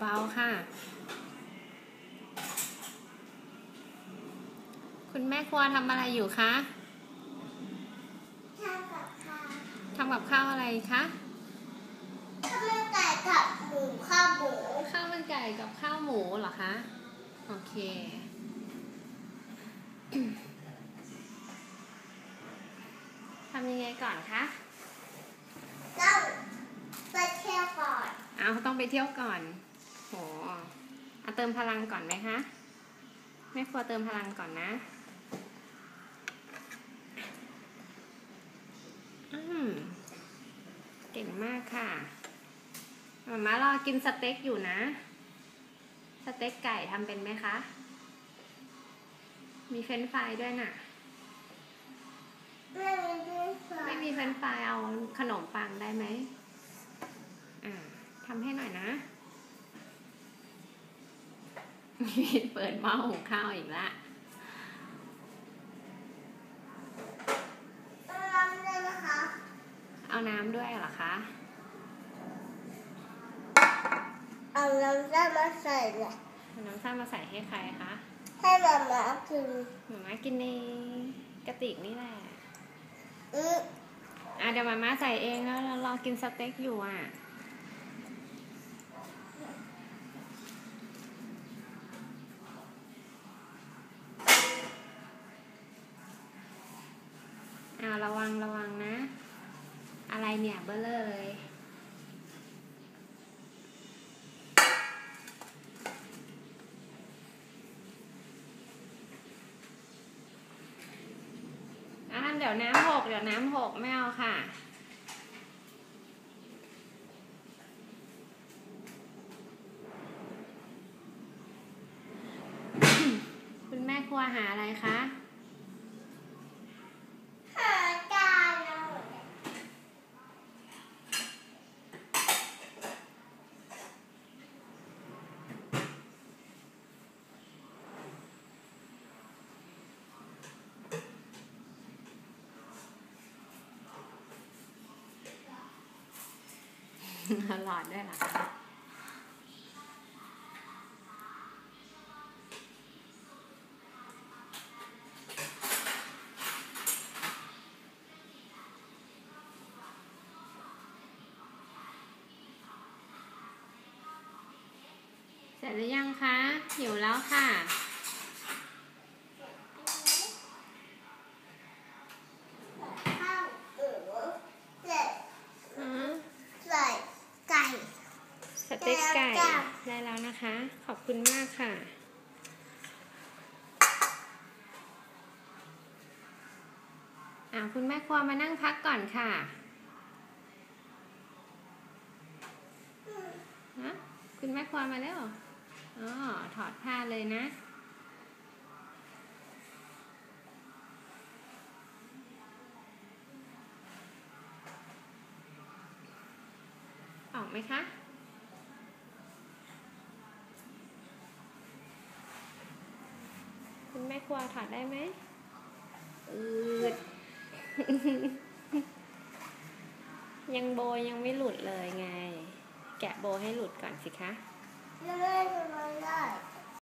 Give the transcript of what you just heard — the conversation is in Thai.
เบาๆค่ะ คุณแม่ครัวทำอะไรอยู่คะทำกับข้าวทำกับข้าวอะไรคะข้าวมันไก่กับหมูข้าวหมูข้าวมันไก่กับข้าวหมูเหรอคะโอเคทำยังไงก่อนคะ ต้องไปเที่ยวก่อน เอาต้องไปเที่ยวก่อน โหเอาเติมพลังก่อนไหมคะแม่ครัวเติมพลังก่อนนะ อืมเก่งมากค่ะมามารอกินสเต็กอยู่นะ สเต็กไก่ทำเป็นไหมคะ มีเฟรนช์ฟรายด้วยน่ะ ไม่มีเพื่อนสอนไม่มีเฟรนช์ฟรายเอาขนมปัง เปิดหม้อหุงข้าวอีกละต้องรับด้วยนะคะเอาน้ำด้วยเหรอคะ เอาน้ำได้มาใส่เนี่ยเอาน้ำซ่ามาใส่ให้ใครคะ ให้มาม่ากินหมาม่ากินในกระติกนี่แหละ อืออะเดี๋ยวหมาม่าใส่เองแล้วเรารอกินสเต็กอยู่อะ ระวังระวังนะ อะไรเนี่ยเบลเลอร์เลยอ่าเดี๋ยวน้ำหกเดี๋ยวน้ำหกไม่เอาค่ะคุณแม่ครัวหาอะไรคะ หาจานเอา หลอดด้วยเหรอคะเสร็จหรือยังคะ หิวแล้วค่ะ ข้าวหมูเสร็จ อืม ใส่ไก่ สเต็กไก่ได้แล้วนะคะ ขอบคุณมากค่ะอ่าคุณแม่ครัวมานั่งพักก่อนค่ะฮะคุณแม่ครัวมาแล้วอ๋อถอดผ้าเลยนะออกไหมคะ คุณ แม่ครัวถอดได้ไหมอืดยังโบยังไม่หลุดเลยไง แกะโบให้หลุดก่อนสิคะยังไม่ทำได้